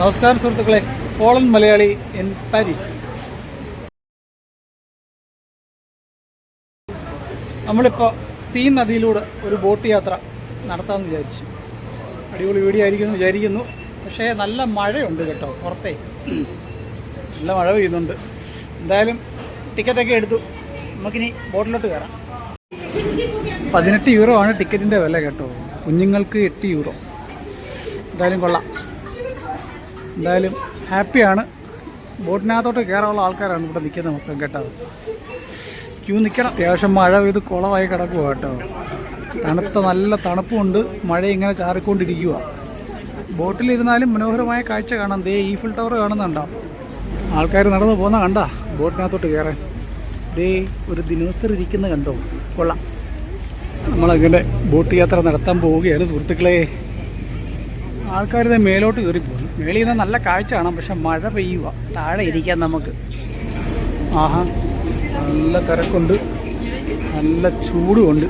നമസ്കാരം സുഹൃത്തുക്കളെ. Pollen Malayali in Paris. നമ്മളിപ്പോൾ സീൻ നദിയിലൂടെ ഒരു ബോട്ട് യാത്ര നടത്താമെന്ന് വിചാരിച്ചു. അടിപൊളി വീഡിയോ ആയിരിക്കുമെന്ന് വിചാരിക്കുന്നു. പക്ഷേ നല്ല മഴയുണ്ട് കേട്ടോ പുറത്തേ. നല്ല മഴ പെയ്യുന്നുണ്ട്. എന്തായാലും ടിക്കറ്റൊക്കെ എടുത്തു. നമുക്കിനി ബോട്ടിലോട്ട് കയറാം. പതിനെട്ട് യൂറോ ആണ് ടിക്കറ്റിന്റെ വില കേട്ടോ. കുഞ്ഞുങ്ങൾക്ക് എട്ട് യൂറോ. എന്തായാലും കൊള്ളാം. എന്തായാലും ഹാപ്പിയാണ്. ബോട്ടിനകത്തോട്ട് കയറാനുള്ള ആൾക്കാരാണ് ഇവിടെ നിൽക്കുന്നത് മൊത്തം കേട്ടോ. ക്യൂ നിൽക്കണം. അത്യാവശ്യം മഴ പെയ്ത് കുളമായി കിടക്കുക കേട്ടോ. തണുത്ത നല്ല തണുപ്പുണ്ട്. മഴ ഇങ്ങനെ ചാറിക്കൊണ്ടിരിക്കുക ബോട്ടിലിരുന്നാലും മനോഹരമായ കാഴ്ച കാണാം. ദേ ഈ ഫിൽ ടവർ കാണുന്നുണ്ടോ? ആൾക്കാർ നടന്നു പോകുന്ന കണ്ടാ ബോട്ടിനകത്തോട്ട് കയറാൻ ദേ ഒരു ദിനോസർ ഇരിക്കുന്ന കണ്ടോ? കൊള്ളാം. നമ്മളങ്ങനെ ബോട്ട് യാത്ര നടത്താൻ പോവുകയാണ് സുഹൃത്തുക്കളെ. ആൾക്കാർ ഇത് മേലോട്ട് കയറി പോകുന്നു. മേളിൽ നിന്ന് നല്ല കാഴ്ച കാണാം. പക്ഷെ മഴ പെയ്യുക. താഴെ ഇരിക്കാൻ നമുക്ക്. ആഹാ. നല്ല തിരക്കുണ്ട്. നല്ല ചൂടുമുണ്ട്.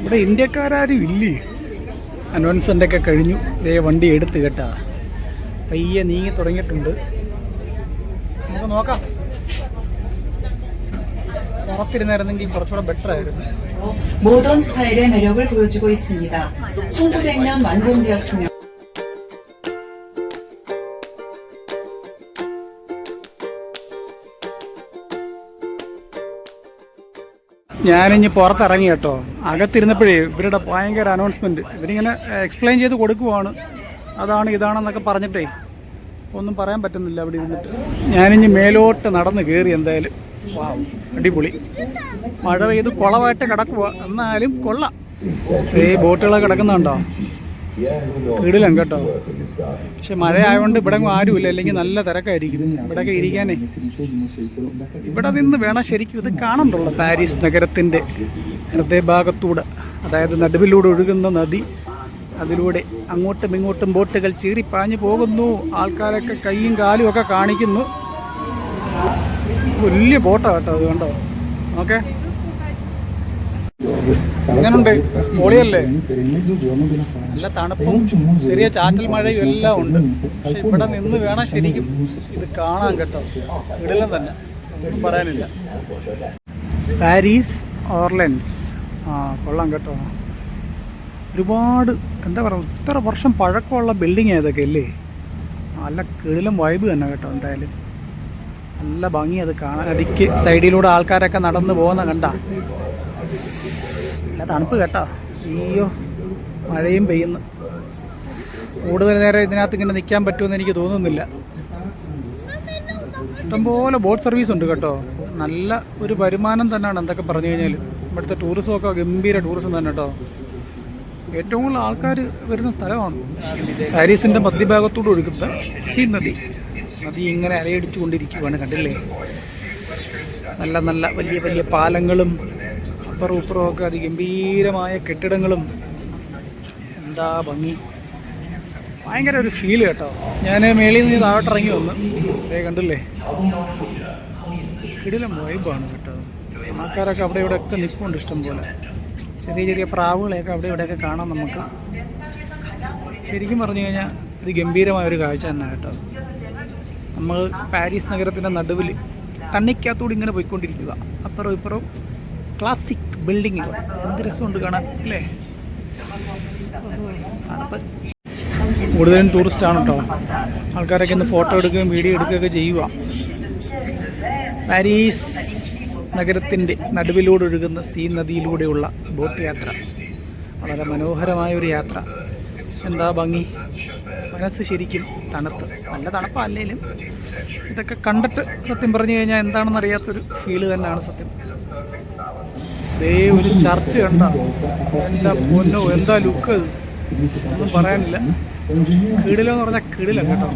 ഇവിടെ ഇന്ത്യക്കാരും ഇല്ലേ? അനൗൺസ്മെന്റ് ഒക്കെ കഴിഞ്ഞു. ഇതേ വണ്ടി എടുത്ത് കേട്ടാ. പയ്യെ നീങ്ങി തുടങ്ങിയിട്ടുണ്ട്. നമുക്ക് നോക്കാം. പുറത്തിരുന്നായിരുന്നെങ്കിൽ കുറച്ചുകൂടെ ബെറ്റർ ആയിരുന്നു. 모던 스타일의 매력을 보여주고 있습니다. 1900년 완공되었으며 ഞാനിഞ്ഞ് പുറത്തിറങ്ങി കേട്ടോ അകത്തിരുന്നപ്പോഴേ ഇവരുടെ ഭയങ്കര അനൗൺസ്മെൻറ്റ് ഇവരിങ്ങനെ എക്സ്പ്ലെയിൻ ചെയ്ത് കൊടുക്കുവാണ് അതാണ് ഇതാണെന്നൊക്കെ പറഞ്ഞിട്ടേ ഒന്നും പറയാൻ പറ്റുന്നില്ല അവിടെ ഇരുന്നിട്ട് ഞാനിഞ്ഞ് മേലോട്ട് നടന്ന് കയറി എന്തായാലും അടിപൊളി. മഴ പെയ്ത് കുളമായിട്ട് കിടക്കുക എന്നാലും കൊള്ളാം. ഈ ബോട്ടുകളൊക്കെ കിടക്കുന്നുണ്ടോ? കിടിലം കേട്ടോ. പക്ഷെ മഴ ആയതുകൊണ്ട് ഇവിടെ ആരുമില്ല. അല്ലെങ്കിൽ നല്ല തിരക്കായിരിക്കും. ഇവിടെയൊക്കെ ഇരിക്കാനേ. ഇവിടെ നിന്ന് വേണം ശരിക്കും ഇത് കാണണ്ടുള്ള പാരീസ് നഗരത്തിന്റെ ഹൃദയഭാഗത്തൂടെ. അതായത് നടുവിലൂടെ ഒഴുകുന്ന നദി. അതിലൂടെ അങ്ങോട്ടും ഇങ്ങോട്ടും ബോട്ടുകൾ ചീറിപ്പാഞ്ഞു പോകുന്നു. ആൾക്കാരൊക്കെ കൈയും കാലും ഒക്കെ കാണിക്കുന്നു. വലിയ ബോട്ടാണ് കേട്ടോ അത് കണ്ടോ? ഓക്കെ. എങ്ങനുണ്ട്? പൊളിയല്ലേ? നല്ല തണുപ്പും ചെറിയ ചാറ്റൽ മഴയും എല്ലാം ഉണ്ട്. പക്ഷെ ഇവിടെ നിന്ന് വേണം ശരിക്കും ഇത് കാണാൻ കേട്ടോ. ഇടലും തന്നെ. ഒന്നും പറയാനില്ല. Paris Orleans. ആ കൊള്ളാം കേട്ടോ. ഒരുപാട് എന്താ പറയുക ഇത്ര വർഷം പഴക്കമുള്ള ബിൽഡിങ് ഏതൊക്കെ അല്ലേ? നല്ല കിടിലം വൈബ് തന്നെ കേട്ടോ എന്തായാലും. നല്ല ഭംഗി അത് കാണാൻ. അടിക്ക് സൈഡിലൂടെ ആൾക്കാരൊക്കെ നടന്നു പോകുന്ന കണ്ട. നല്ല തണുപ്പ് കേട്ടോ. അയ്യോ മഴയും പെയ്യുന്നു. കൂടുതൽ നേരം ഇതിനകത്ത് ഇങ്ങനെ നിൽക്കാൻ പറ്റുമെന്ന് എനിക്ക് തോന്നുന്നില്ല. ഇഷ്ടംപോലെ ബോട്ട് സർവീസ് ഉണ്ട് കേട്ടോ. നല്ല ഒരു വരുമാനം തന്നെയാണ് എന്തൊക്കെ പറഞ്ഞു കഴിഞ്ഞാൽ ഇവിടുത്തെ ടൂറിസം ഒക്കെ ഗംഭീര ടൂറിസം തന്നെ കേട്ടോ. ഏറ്റവും കൂടുതൽ ആൾക്കാർ വരുന്ന സ്ഥലമാണ്. പാരീസിന്റെ മധ്യഭാഗത്തോട് ഒഴുകുന്ന സീ നദി. നദി ഇങ്ങനെ അലയടിച്ചു കൊണ്ടിരിക്കുകയാണ് കണ്ടില്ലേ? നല്ല നല്ല വലിയ വലിയ പാലങ്ങളും അപ്പുറം ഇപ്പുറം ഒക്കെ അതിഗംഭീരമായ കെട്ടിടങ്ങളും. എന്താ ഭംഗി. ഭയങ്കര ഒരു ഫീൽ കേട്ടോ. ഞാൻ മേളിൽ നിന്ന് താഴോട്ട് ഇറങ്ങി വന്നു. അതേ കണ്ടില്ലേ? കിടിലം വൈബാണ് കേട്ടോ. ആൾക്കാരൊക്കെ അവിടെ ഇവിടെ ഒക്കെ നിൽപ്പുണ്ട് ഇഷ്ടം പോലെ. ചെറിയ ചെറിയ പ്രാവുകളെയൊക്കെ അവിടെ ഇവിടെയൊക്കെ കാണാം നമുക്ക്. ശരിക്കും പറഞ്ഞു കഴിഞ്ഞാൽ ഇത് ഗംഭീരമായ ഒരു കാഴ്ച തന്നെ കേട്ടോ. നമ്മൾ പാരീസ് നഗരത്തിന്റെ നടുവിൽ തണ്ണിക്കകത്തൂടെ ഇങ്ങനെ പോയിക്കൊണ്ടിരിക്കുക. അപ്പുറം ഇപ്പുറം ക്ലാസിക് ബിൽഡിങ്ങുകൾ എന്ത് രസമുണ്ട് കാണാൻ അല്ലേ? കൂടുതലും ടൂറിസ്റ്റ് ആണ് കേട്ടോ ആൾക്കാരൊക്കെ ഇന്ന് ഫോട്ടോ എടുക്കുകയും വീഡിയോ എടുക്കുകയൊക്കെ ചെയ്യുക പാരീസ് നഗരത്തിന്റെ നടുവിലൂടെ ഒഴുകുന്ന സീ നദിയിലൂടെയുള്ള ബോട്ട് യാത്ര. വളരെ മനോഹരമായ ഒരു യാത്ര. എന്താ ഭംഗി? മനസ്സ് ശരിക്കും തണുത്ത്. നല്ല തണുപ്പല്ലേലും ഇതൊക്കെ കണ്ടിട്ട് സത്യം പറഞ്ഞു കഴിഞ്ഞാൽ എന്താണെന്ന് അറിയാത്തൊരു ഫീൽ തന്നെയാണ് സത്യം. ദേ ഒരു ചർച്ച് കണ്ടോ. എന്താ പൊന്നോ എന്താ ലുക്ക് ഒന്നും പറയാനില്ല. കിടിലെന്ന് പറഞ്ഞാൽ കിടില കേട്ടോ.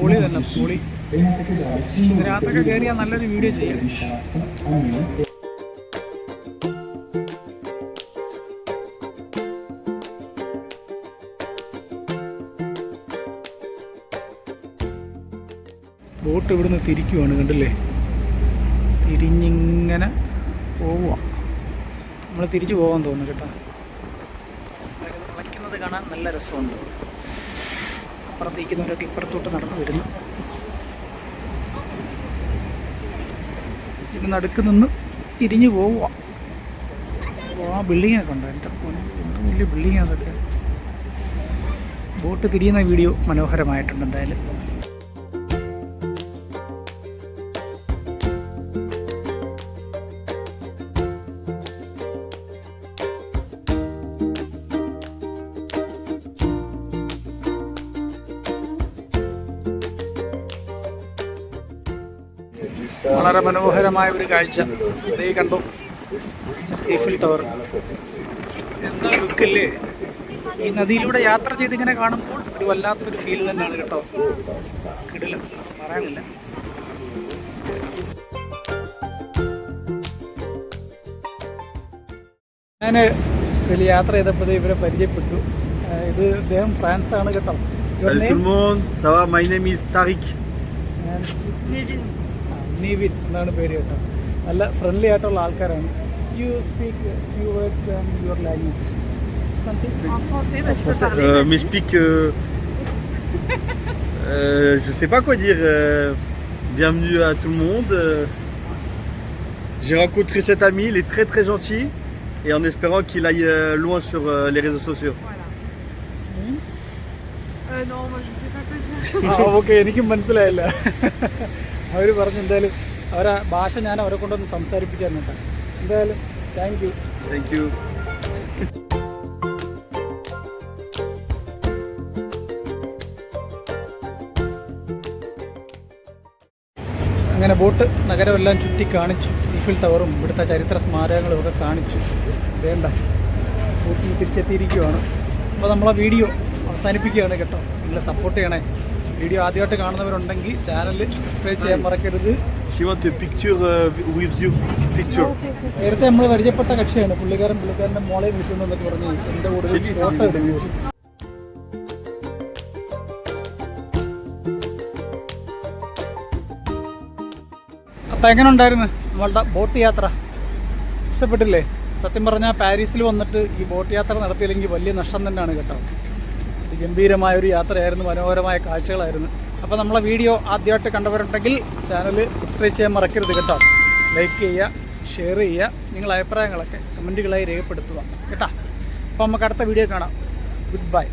പൊളി തന്നെ പൊളി. ഇതിനകത്തൊക്കെ കയറിയാൽ നല്ലൊരു വീഡിയോ ചെയ്യാം. ബോട്ട് ഇവിടുന്ന് തിരിക്കുവാണ് കണ്ടില്ലേ? തിരിഞ്ഞിങ്ങനെ പോവുക നമ്മൾ തിരിച്ചു പോകാൻ തോന്നുന്നു കേട്ടോ. അവരിത് വിളയ്ക്കുന്നത് കാണാൻ നല്ല രസമുണ്ട്. അപ്പുറത്തേക്കുന്നവരൊക്കെ ഇപ്പുറത്തോട്ട് നടന്നു വരുന്നു. ഇത് നടുക്ക് നിന്ന് തിരിഞ്ഞു പോവുക ആ ബിൽഡിങ്ങൊക്കെ ഉണ്ട് എന്റെ എന്ത് വലിയ ബിൽഡിങ്ങാണ് അതൊക്കെ. ബോട്ട് തിരിയുന്ന വീഡിയോ മനോഹരമായിട്ടുണ്ട് എന്തായാലും. വളരെ മനോഹരമായ ഒരു കാഴ്ച. അതേ കണ്ടു? ഈഫിൽ ടവർ എന്താ ലുക്കല്ലേ ഈ നദിയിലൂടെ യാത്ര ചെയ്തിങ്ങനെ കാണുമ്പോൾ ഒരു വല്ലാത്തൊരു ഫീൽ തന്നെയാണ് കേട്ടോ. കിടില. പറയാനില്ല. ഞാൻ ഇതിൽ യാത്ര ചെയ്തപ്പോൾ ഇവരെ പരിചയപ്പെട്ടു. ഇത് ഇദ്ദേഹം ഫ്രാൻസ് ആണ് കേട്ടോ Salut name? tout le monde, ça va? My name is Tariq. ഞാൻ ആ, നീവിൻ എന്നാണ് പേര് കേട്ടോ നല്ല ഫ്രണ്ട്ലി ആയിട്ടുള്ള ആൾക്കാരാണ് you speak few words and your language something En français, bah, tu peux parler. Euh, vas-y. mais je pique. euh, euh, je sais pas quoi dire. euh, bienvenue à tout le monde. euh, J'ai rencontré cet ami, il est très très gentil. Et en espérant qu'il aille euh, loin sur euh, les réseaux sociaux. Euh, non, moi je sais pas quoi dire. ആ okay എനിക്കും മനസ്സിലായില്ല അവർ പറഞ്ഞു എന്തായാലും അവരെ ഭാഷ ഞാൻ അവരെ കൊണ്ടൊന്ന് സംസാരിപ്പിച്ചു തന്നിട്ട് എന്തായാലും താങ്ക് യു താങ്ക് യു അങ്ങനെ ബോട്ട് നഗരമെല്ലാം ചുറ്റി കാണിച്ചു. ഈഫിൽ ടവറും ഇവിടുത്തെ ചരിത്ര സ്മാരകങ്ങളും ഒക്കെ കാണിച്ചു. വേണ്ട. ബോട്ടിൽ തിരിച്ചെത്തിയിരിക്കുവാണ്. അപ്പോൾ നമ്മളെ വീഡിയോ അവസാനിപ്പിക്കുകയാണ് കേട്ടോ. നിങ്ങളെ സപ്പോർട്ട് ചെയ്യണേ. വീഡിയോ ആദ്യമായിട്ട് കാണുന്നവരുണ്ടെങ്കിൽ ചാനൽ സബ്സ്ക്രൈബ് ചെയ്യാൻ മറക്കരുത്. uh, നേരത്തെ നമ്മൾ പരിചയപ്പെട്ട കക്ഷിയാണ്. പുള്ളിക്കാരൻ പുള്ളിക്കാരന്റെ മോളെ വിളിക്കുന്നു എന്നൊക്കെ പറഞ്ഞ് എന്റെ കൂടെ. ഫോട്ടോ എടുക്കും അപ്പം എങ്ങനെ ഉണ്ടായിരുന്നു നമ്മളുടെ ബോട്ട് യാത്ര? ഇഷ്ടപ്പെട്ടില്ലേ? സത്യം പറഞ്ഞാൽ പാരീസിൽ വന്നിട്ട് ഈ ബോട്ട് യാത്ര നടത്തിയില്ലെങ്കിൽ വലിയ നഷ്ടം തന്നെയാണ് കേട്ടോ. ഗംഭീരമായ ഒരു യാത്രയായിരുന്നു മനോഹരമായ കാഴ്ചകളായിരുന്നു. അപ്പോൾ നമ്മളെ വീഡിയോ ആദ്യമായിട്ട് കണ്ടവരുണ്ടെങ്കിൽ ചാനൽ സബ്സ്ക്രൈബ് ചെയ്യാൻ മറക്കരുത് കേട്ടോ. ലൈക്ക് ചെയ്യുക ഷെയർ ചെയ്യുക നിങ്ങളുടെ അഭിപ്രായങ്ങളൊക്കെ കമന്റുകളായി രേഖപ്പെടുത്തുക. കേട്ടോ? അപ്പോൾ നമുക്ക് അടുത്ത വീഡിയോ കാണാം. Good bye